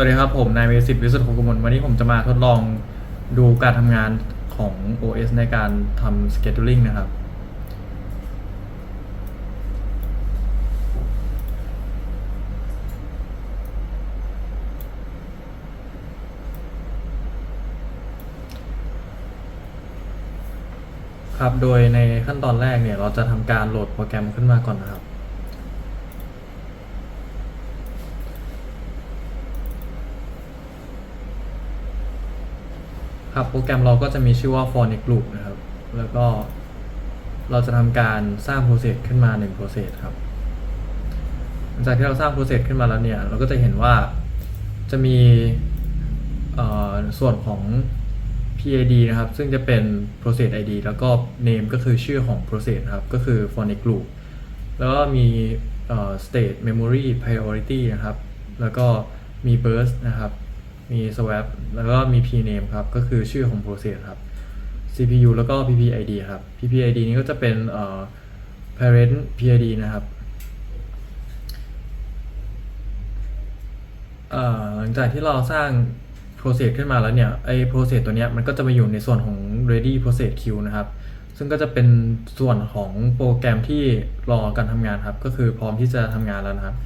วัสดีครับผมนายเวสิตวิสุทธิ์คงกมลวันนี้ผมจะมาทดลองดูการทำงานของ OS ในการทำ scheduling นะครับ ครับ โดยในขั้นตอนแรกเนี่ย เราจะทำการโหลดโปรแกรมขึ้นมาก่อนนะครับ ครับโปรแกรมเราก็จะมีชื่อว่า for next loop นะครับ แล้วก็เราจะทำการสร้าง process ขึ้นมา1 process ครับ หลังจากที่เราสร้าง process ขึ้นมาแล้วเนี่ย เราก็จะเห็นว่าจะมีส่วนของ PID นะครับ ซึ่งจะเป็น process ID แล้วก็ name ก็คือชื่อของ process นะครับ ก็คือ for next loop แล้วก็มี state memory priority นะครับ แล้วก็มี burst นะครับ มี swap แล้วก็มี pname ครับ ก็คือชื่อของ process ครับ CPU แล้วก็ ppid ครับ ppid นี้ก็จะเป็นเอ่อ parent pid นะครับเอ่อหลังจากที่เราสร้าง process ขึ้นมาแล้วเนี่ย ไอ้ process ตัวเนี้ยมันก็จะมาอยู่ในส่วนของ ready process queue นะครับ ซึ่งก็จะเป็นส่วนของโปรแกรมที่รอการทำงานครับ ก็คือพร้อมที่จะทำงานแล้วนะครับ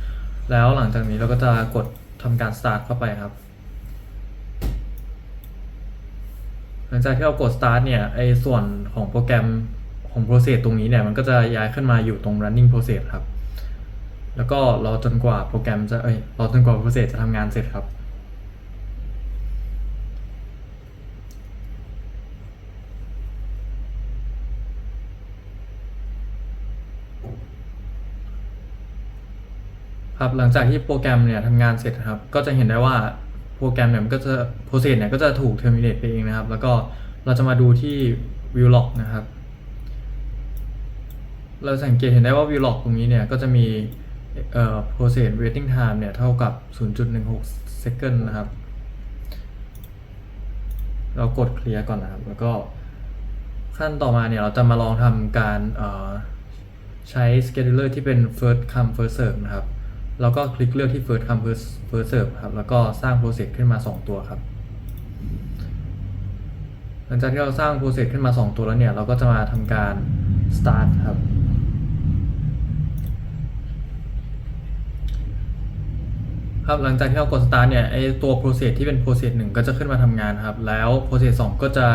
แล้วหลังจากนี้เราก็จะกดทำการ start เข้าไปครับ หลังจากที่เรากด start เนี่ยไอส่วนของโปรแกรมของ process ตรงนี้เนี่ยมันก็จะย้ายขึ้นมาอยู่ตรง running process ครับ แล้วก็รอจนกว่าโปรแกรมจะเอ้ยรอจนกว่า process จะทำงานเสร็จครับครับหลังจากที่โปรแกรมเนี่ยทำงานเสร็จครับ ก็จะเห็นได้ว่า รแกรมเนี่ยมันก็จะ process เนี่ยก็จะถูก terminate ไปเองนะครับ แล้วก็เราจะมาดูที่ view log นะครับ เราสังเกตเห็นได้ว่า view log ตรงนี้เนี่ยก็จะมีเอ่อ process waiting time เนี่ยเท่ากับ 0.16 second นะครับ เรากดเคลียร์ก่อนนะครับ แล้วก็ขั้นต่อมาเนี่ยเราจะมาลองทำการใช้ scheduler ที่เป็น first come first serve นะครับ แล้วก็คลิกเลือกที่ first come first first serve ครับแล้วก็สร้าง process ขึ้นมา 2 ตัวครับ หลังจากที่เราสร้าง process ขึ้นมา 2 ตัวแล้วเนี่ย เราก็จะมาทำการ start ครับ ครับหลังจากที่เรากด start เนี่ยไอตัว process ที่เป็น process 1 ก็จะขึ้นมาทำงานครับ แล้ว process 2 ก็จะ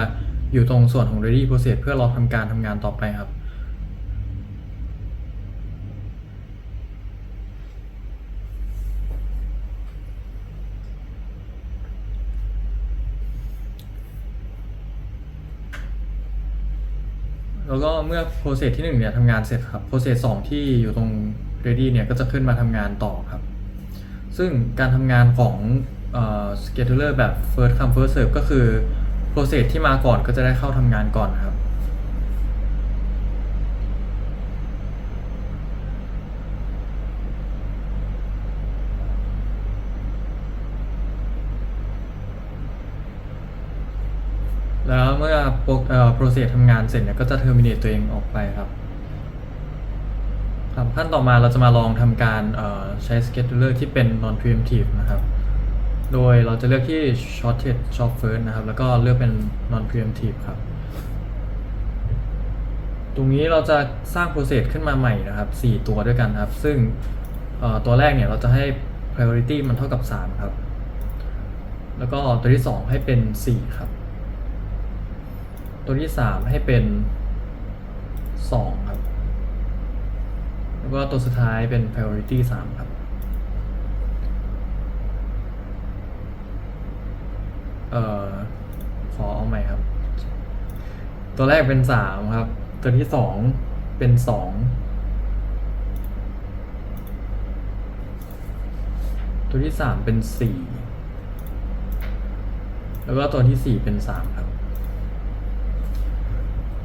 อยู่ตรงส่วนของ ready process เพื่อรอทำการทำงานต่อไปครับ แล้วก็เมื่อโปรเซสที่1เนี่ยทำงานเสร็จครับโปรเซสสองที่อยู่ตรง ready เนี่ยก็จะขึ้นมาทำงานต่อครับ ซึ่งการทำงานของเอ่อ scheduler แบบ first come first serve ก็คือโปรเซสที่มาก่อนก็จะได้เข้าทำงานก่อนครับ แล้วเมื่อโปรเอ่อ process ทำงานเสร็จเนี่ยก็จะ terminate ตัวเองออกไปครับครับขั้นต่อมาเราจะมาลองทำการใช้ scheduler ที่เป็น non preemptive นะครับ โดยเราจะเลือกที่ shortest short first นะครับ แล้วก็เลือกเป็น non preemptive ครับ ตรงนี้เราจะสร้าง process ขึ้นมาใหม่นะครับ 4 ตัวด้วยกันครับ ซึ่งตัวแรกเนี่ยเราจะให้ priority มันเท่ากับ 3 ครับ แล้วก็ตัวที่ 2 ให้เป็น 4 ครับ ตัวที่3ให้เป็น2ครับ แล้วก็ตัวสุดท้ายเป็น priority 3ครับเอ่อขอเอาใหม่ครับ ตัวแรกเป็น3ครับ ตัวที่2เป็น2ตัวที่3เป็น4แล้วก็ตัวที่4เป็น3ครับ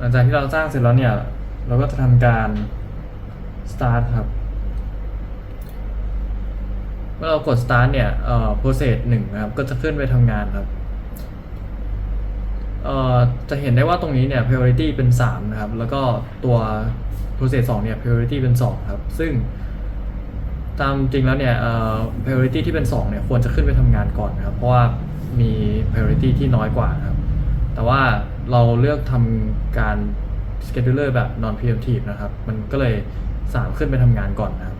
หลังจากที่เราสร้างเสร็จแล้วเนี่ย เราก็จะทำการ start ครับ เมื่อเรากด start เนี่ยเอ่อ process 1นะครับ ก็จะขึ้นไปทำงานครับ เอ่อ จะเห็นได้ว่าตรงนี้เนี่ย priority เป็น 3 นะครับ แล้วก็ตัว process 2เนี่ย priority เป็น 2 ครับ ซึ่งตามจริงแล้วเนี่ยเอ่อ priority ที่เป็น 2 เนี่ยควรจะขึ้นไปทำงานก่อนนะครับ เพราะว่ามี priority ที่น้อยกว่าครับ แต่ว่า เราเลือกทำการ scheduler แบบ non preemptive นะครับ มันก็เลย3ขึ้นไปทำงานก่อนนะครับ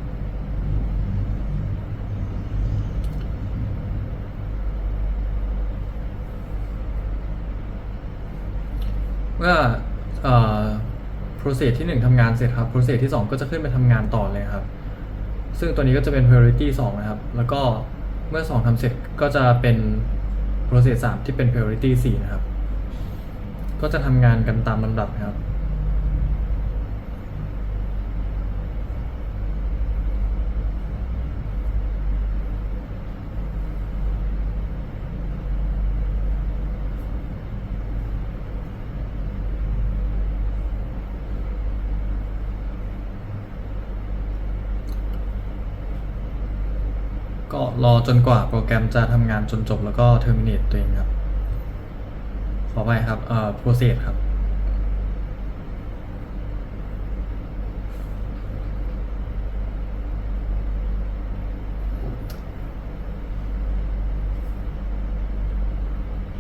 เมื่อเอ่อ process ที่ 1ทำงานเสร็จครับ process ที่ 2 ก็จะขึ้นไปทำงานต่อเลยครับ ซึ่งตัวนี้ก็จะเป็น priority 2 นะครับ แล้วก็เมื่อ 2ทำเสร็จก็จะเป็น process 3 ที่เป็น priority 4 นะครับ ก็จะทำงานกันตามลำดับครับ ก็รอจนกว่าโปรแกรมจะทำงานจนจบแล้วก็ terminate ตัวเองครับ ขอไปครับ เอ่อ process ครับ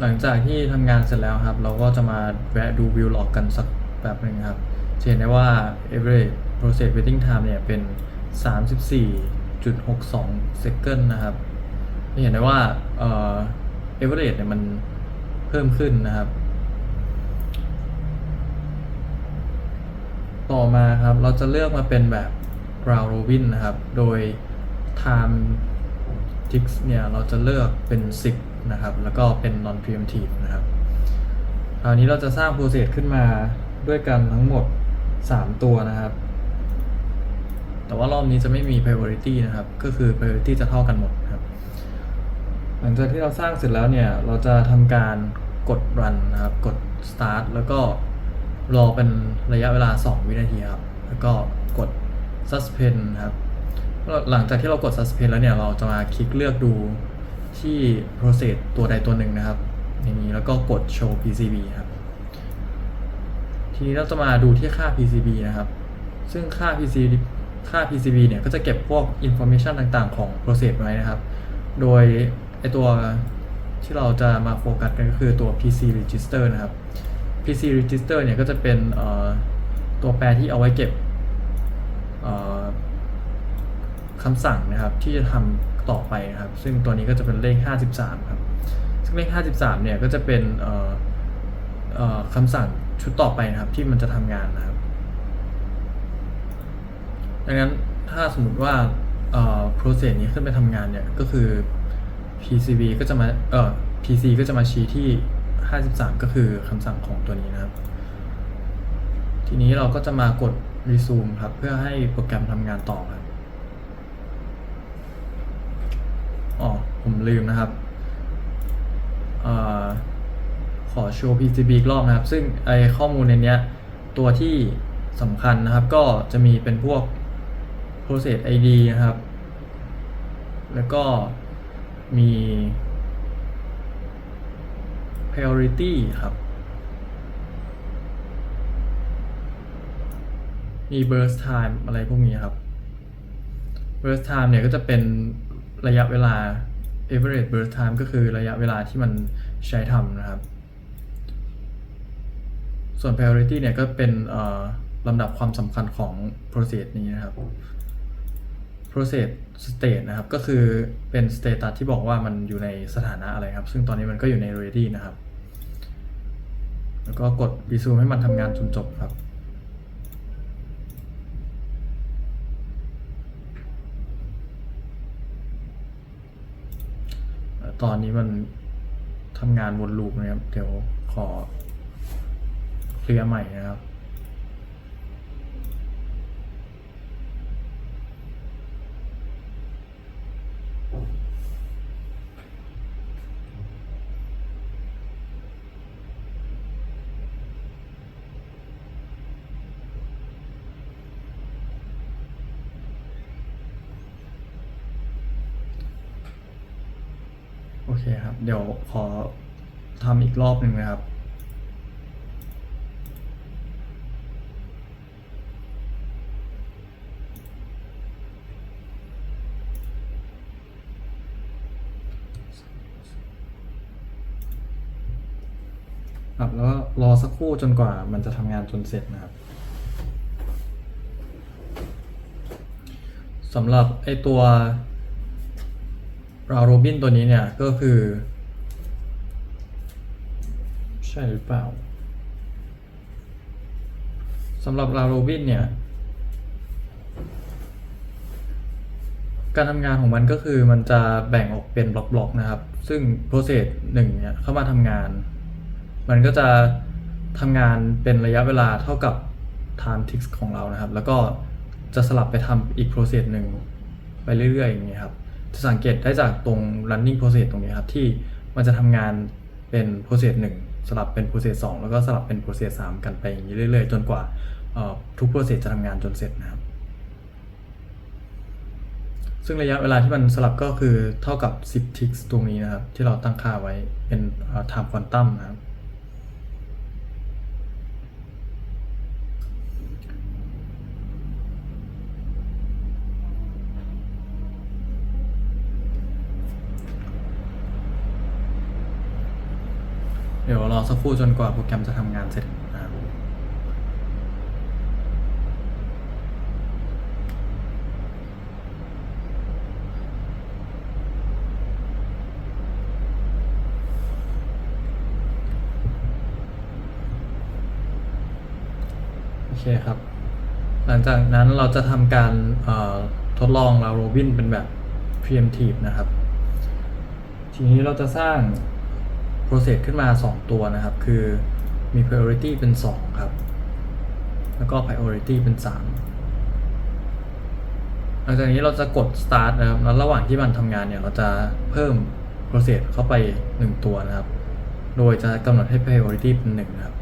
หลังจากที่ทำงานเสร็จแล้วครับ เราก็จะมาแวะดูวิวลอกกันสักแบบหนึ่งครับจะเห็นได้ว่า average process waiting time เนี่ยเป็น 34.62 second นะครับจะเห็นได้ว่าเอ่อ average เนี่ยมัน เพิ่มขึ้นนะครับ ต่อมาครับเราจะเลือกมาเป็นแบบ round robin นะครับ โดย time ticks เนี่ยเราจะเลือกเป็น 10 นะครับ แล้วก็เป็น non preemptive นะครับคราวนี้เราจะสร้าง process ขึ้นมาด้วยกันทั้งหมด 3 ตัวนะครับ แต่ว่ารอบนี้จะไม่มี priority นะครับ ก็คือ priority จะเท่ากันหมด หลังจากที่เราสร้างเสร็จแล้วเนี่ย เราจะทำการกด run นะครับ กด start แล้วก็รอเป็นระยะเวลา 2 วินาทีครับ แล้วก็กด suspend ครับ หลังจากที่เรากด suspend แล้วเนี่ย เราจะมาคลิกเลือกดูที่ process ตัวใดตัวหนึ่งนะครับ อย่างนี้แล้วก็กด show PCB ครับ ทีนี้เราจะมาดูที่ค่า PCB นะครับ ซึ่งค่า PCB ค่า PCB เนี่ย ก็จะเก็บพวก information ต่างๆ ของ process ไว้นะครับ โดย ไอตัวที่เราจะมาโฟกัสกันก็คือตัว PC register นะครับ PC register เนี่ยก็จะเป็นตัวแปรที่เอาไว้เก็บคำสั่งนะครับที่จะทำต่อไปนะครับ ซึ่งตัวนี้ก็จะเป็นเลข 53 ครับ ซึ่งเลข 53 เนี่ยก็จะเป็นคำสั่งชุดต่อไปนะครับที่มันจะทำงานนะครับ ดังนั้นถ้าสมมติว่า process นี้ขึ้นไปทำงานเนี่ยก็คือ PCB ก็จะมาเอ่อ PC ก็จะมาชี้ที่ 53 ก็คือคำสั่งของตัวนี้นะครับ ทีนี้เราก็จะมากด resume ครับ เพื่อให้โปรแกรมทำงานต่อครับอ๋อ ผมลืมนะครับออขอโชว์ PCB อีกรอบนะครับ ซึ่งไอข้อมูลในเนี้ยตัวที่สำคัญนะครับ ก็จะมีเป็นพวก process ID นะครับ แล้วก็ มี priority ครับ มี burst time อะไรพวกนี้ครับ burst time เนี่ยก็จะเป็นระยะเวลา average burst time ก็คือระยะเวลาที่มันใช้ทำนะครับ ส่วน priority เนี่ยก็เป็นลำดับความสำคัญของ process นี้นะครับ process state นะครับ ก็คือเป็น status ที่บอกว่ามันอยู่ในสถานะอะไรครับ ซึ่งตอนนี้มันก็อยู่ใน ready นะครับ แล้วก็กด resume ให้มันทำงานจนจบครับตอนนี้มันทำงานวนลูปนะครับ เดี๋ยวขอเคลียร์ใหม่นะครับ เดี๋ยวขอทำอีกรอบหนึ่งนะครับ ครับแล้วรอสักครู่จนกว่ามันจะทำงานจนเสร็จนะครับสำหรับไอตัว ราโรบินตัวนี้เนี่ยก็คือ ใช่หรือเปล่าสำหรับราโรบินเนี่ย การทำงานของมันก็คือมันจะแบ่งออกเป็นบล็อกๆนะครับ ซึ่ง process หนึ่งเนี่ยเข้ามาทำงาน มันก็จะทำงานเป็นระยะเวลาเท่ากับ time tick ของเรานะครับ แล้วก็จะสลับไปทำอีก process หนึ่งไปเรื่อยๆอย่างเงี้ยครับ จะสังเกตได้จากตรง running process ตรงนี้ครับ ที่มันจะทำงานเป็น process หนึ่งสลับเป็น process สองแล้วก็สลับเป็น process สามกันไปอย่างนี้เรื่อยๆ จนกว่าทุก process จะทำงานจนเสร็จนะครับ ซึ่งระยะเวลาที่มันสลับก็คือเท่ากับ 10 ticks ตรงนี้นะครับ ที่เราตั้งค่าไว้เป็น time quantum นะครับ เดี๋ยวรอสักครู่จนกว่าโปรแกรมจะทำงานเสร็จนะครับโอเคครับ หลังจากนั้นเราจะทำการทดลองเราโรบินเป็นแบบ preemptive นะครับ ทีนี้เราจะสร้าง process ขึ้นมา 2 ตัวนะครับ คือมี priority เป็น 2 ครับ แล้วก็ priority เป็น 3 หลังจากนี้เราจะกด start นะครับ แล้วระหว่างที่มันทำงานเนี่ย เราจะเพิ่ม process เข้าไป 1 ตัวนะครับ โดยจะกำหนดให้ priority เป็น1นะครับ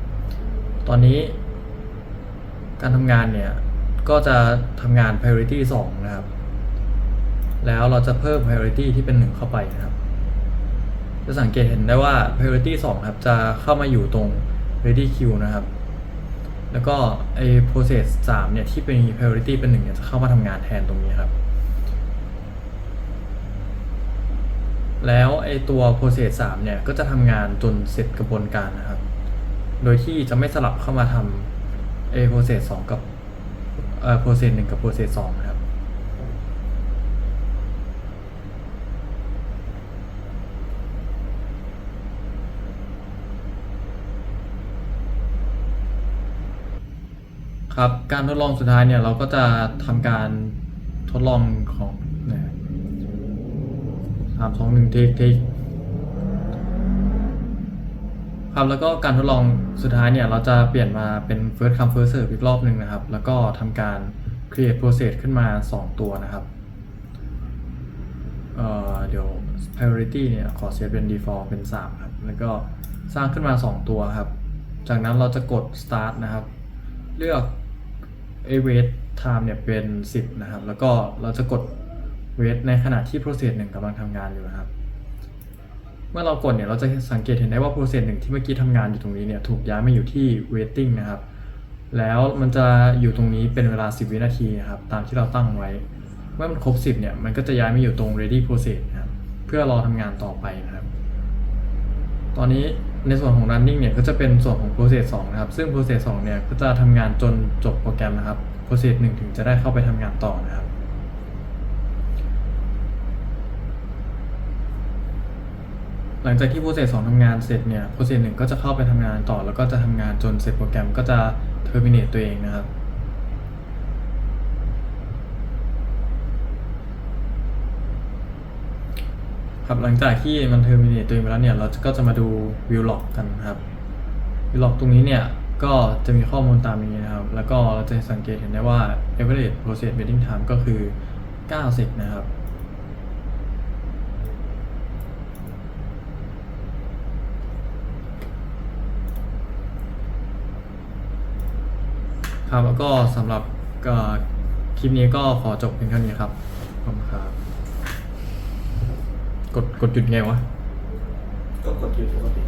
ตอนนี้การทำงานเนี่ย ก็จะทำงาน priority 2 นะครับ แล้วเราจะเพิ่ม priority ที่เป็น 1 เข้าไปนะครับ จะสังเกตเห็นได้ว่า priority 2 ครับ จะเข้ามาอยู่ตรง ready queue นะครับ แล้วก็ไอ้ process 3 เนี่ย ที่เป็น priority เป็น1เนี่ย จะเข้ามาทำงานแทนตรงนี้ครับ แล้วไอ้ตัว process 3 เนี่ย ก็จะทำงานจนเสร็จกระบวนการนะครับ โดยที่จะไม่สลับเข้ามาทำไอ้ process 2 กับเอ่อ process 1 กับ process 2 นะครับ ครับการทดลองสุดท้ายเนี่ยเราก็จะทำการทดลองของสามสองหนึ่งเทคเทคครับแล้วก็การทดลองสุดท้ายเนี่ยเราจะเปลี่ยนมาเป็น first come first serve อีกรอบหนึ่งนะครับ แล้วก็ทำการ create process ขึ้นมา 2 ตัวนะครับเอ่อเดี๋ยว priority เนี่ยขอเซตเป็น default เป็น 3 ครับ แล้วก็สร้างขึ้นมา 2 ตัวครับ จากนั้นเราจะกด start นะครับ เลือก a wait time เนี่ยเป็น 10 นะครับ แล้วก็เราจะกด wait ในขณะที่ process 1กำลังทำงานอยู่นะครับ เมื่อเรากดเนี่ยเราจะสังเกตเห็นได้ว่า process 1ที่เมื่อกี้ทำงานอยู่ตรงนี้เนี่ยถูกย้ายมาอยู่ที่ waiting นะครับ แล้วมันจะอยู่ตรงนี้เป็นเวลา 10 วินาทีนะครับตามที่เราตั้งไว้ เมื่อมันครบ 10 เนี่ยมันก็จะย้ายมาอยู่ตรง ready process นะครับเพื่อรอทำงานต่อไปนะครับ ตอนนี้ ในส่วนของ running เนี่ยก็จะเป็นส่วนของ process 2 นะครับ ซึ่ง process 2 เนี่ยก็จะทำงานจนจบโปรแกรมนะครับ process 1 ถึงจะได้เข้าไปทำงานต่อนะครับ หลังจากที่ process 2ทำงานเสร็จเนี่ย process 1 ก็จะเข้าไปทำงานต่อ แล้วก็จะทำงานจนเสร็จโปรแกรมก็จะ terminate ตัวเองนะครับ ครับหลังจากที่มันเทอร์มิน e ตัวเองไปแล้วเนี่ยเราก็จะมาดู view log กันครับ view log ตรงนี้เนี่ยก็จะมีข้อมูลตามนี้นะครับ แล้วก็เราจะสังเกตเห็นได้ว่า average process waiting time ก็คือ 90 นะครับ ครับแล้วก็สำหรับคลิปนี้ก็ขอจบเพียงเท่านี้ครับ ขอบคุณครับ กดกดหยุดไงวะ ก็กดอยู่ปกติ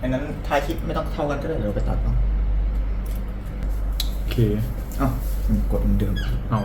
อันนั้นท้ายคลิปไม่ต้องเท่ากันก็ได้เดี๋ยวไปตัดเอาโอเค เอ้ามันกดเหมือนเดิม เอา